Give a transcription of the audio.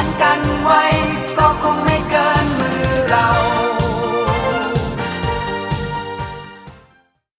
น